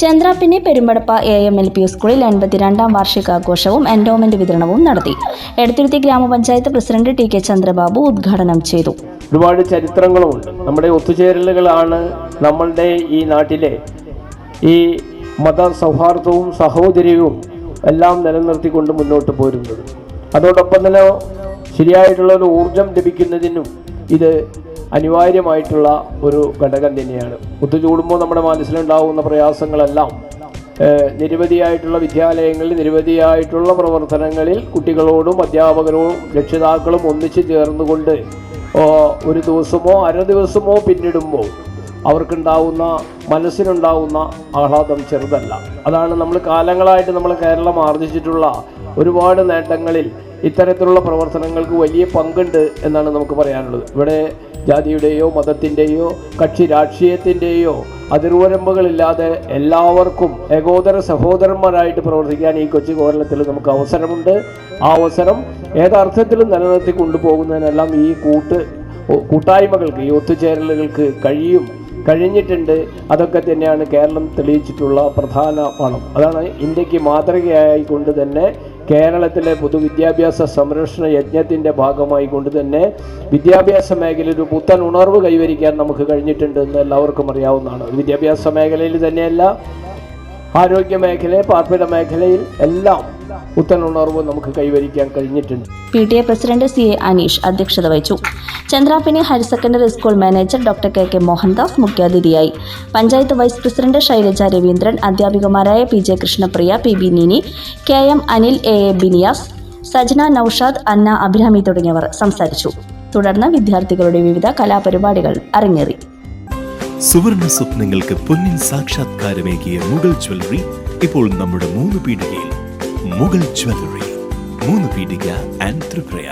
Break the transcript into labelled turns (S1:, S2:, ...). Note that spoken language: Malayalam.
S1: Chandrappini Perumbadappa A M L P സ്കൂളിൽ എൺപത്തിരണ്ടാം വാർഷികാഘോഷവും എൻഡോമെന്റ് വിതരണവും നടത്തി. എടത്തുരുത്തി ഗ്രാമപഞ്ചായത്ത് പ്രസിഡന്റ് ടി കെ ചന്ദ്രബാബു ഉദ്ഘാടനം ചെയ്തു.
S2: ഒരുപാട് ചരിത്രങ്ങളുമുണ്ട് നമ്മുടെ ഒത്തുചേരലുകളാണ് നമ്മളുടെ ഈ നാട്ടിലെ ഈ മത സൗഹാർദ്ദവും സഹോദര്യവും എല്ലാം നിലനിർത്തിക്കൊണ്ട് മുന്നോട്ട് പോരുന്നത്. അതോടൊപ്പം തന്നെ ശരിയായിട്ടുള്ള ഒരു ഊർജം ലഭിക്കുന്നതിനും ഇത് അനിവാര്യമായിട്ടുള്ള ഒരു ഘടകം തന്നെയാണ്. ഒത്തുചൂടുമ്പോൾ നമ്മുടെ മനസ്സിലുണ്ടാകുന്ന പ്രയാസങ്ങളെല്ലാം നിരവധിയായിട്ടുള്ള വിദ്യാലയങ്ങളിൽ നിരവധിയായിട്ടുള്ള പ്രവർത്തനങ്ങളിൽ കുട്ടികളോടും അധ്യാപകരോടും രക്ഷിതാക്കളും ഒന്നിച്ചു ചേർന്നുകൊണ്ട് ഒരു ദിവസമോ അര ദിവസമോ പിന്നിടുമ്പോൾ അവർക്കുണ്ടാവുന്ന മനസ്സിനുണ്ടാവുന്ന ആഹ്ലാദം ചെറുതല്ല. അതാണ് നമ്മൾ കാലങ്ങളായിട്ട് നമ്മൾ കേരളം ആർജിച്ചിട്ടുള്ള ഒരുപാട് നേട്ടങ്ങളിൽ ഇത്തരത്തിലുള്ള പ്രവർത്തനങ്ങൾക്ക് വലിയ പങ്കുണ്ട് എന്നാണ് നമുക്ക് പറയാനുള്ളത്. ഇവിടെ ജാതിയുടെയോ മതത്തിന്റെയോ കക്ഷി രാഷ്ട്രീയത്തിന്റെയോ അതിർവരമ്പുകളില്ലാതെ എല്ലാവർക്കും ഏകോദര സഹോദരന്മാരായിട്ട് പ്രവർത്തിക്കാൻ ഈ കൊച്ചു കേരളത്തിൽ നമുക്ക് അവസരമുണ്ട്. ആ അവസരം ഏതർത്ഥത്തിലും നിലനിർത്തി കൊണ്ടുപോകുന്നതിനെല്ലാം ഈ കൂട്ട് കൂട്ടായ്മകൾക്ക് ഈ ഒത്തുചേരലുകൾക്ക് കഴിയും കഴിഞ്ഞിട്ടുണ്ട്. അതൊക്കെ തന്നെയാണ് കേരളം തെളിയിച്ചിട്ടുള്ള പ്രധാന പണം. അതാണ് ഇന്ത്യയ്ക്ക് മാതൃകയായി കൊണ്ട് തന്നെ കേരളത്തിലെ പൊതുവിദ്യാഭ്യാസ സംരക്ഷണ യജ്ഞത്തിന്റെ ഭാഗമായി കൊണ്ട് തന്നെ വിദ്യാഭ്യാസ മേഖലയിൽ ഒരു പുത്തൻ ഉണർവ് കൈവരിക്കാൻ നമുക്ക് കഴിഞ്ഞിട്ടുണ്ട് എന്ന് എല്ലാവർക്കും അറിയാവുന്നതാണ്. വിദ്യാഭ്യാസ മേഖലയിൽ തന്നെയല്ല ആരോഗ്യ മേഖല പാർപ്പിട മേഖലയിൽ എല്ലാം പുത്തൻ നമുക്ക് കൈവരിക്കാൻ കഴിഞ്ഞിട്ടുണ്ട്.
S1: P T A president C A Aneesh അധ്യക്ഷത വഹിച്ചു. Chandrappini higher secondary school manager doctor K K Mohandas മുഖ്യാതിഥിയായി. Panchayat vice president Shailaja Raveendran അധ്യാപികമാരായ P J Krishnapriya P B Neeni K M Anil A A Biniyas Sajna Noushad Anna Abhirami തുടങ്ങിയവർ സംസാരിച്ചു. തുടർന്ന് വിദ്യാർത്ഥികളുടെ വിവിധ കലാപരിപാടികൾ അരങ്ങേറി.
S3: സുവർണ സ്വപ്നങ്ങൾക്ക് പൊന്നിൻ സാക്ഷാത്കാരമേകിയ മുഗൾ ജ്വല്ലറി ഇപ്പോൾ നമ്മുടെ മൂന്ന് പീടികയിൽ മുഗൾ ജ്വല്ലറി മൂന്ന് പീടിക ആൻഡ് ത്രിപുര.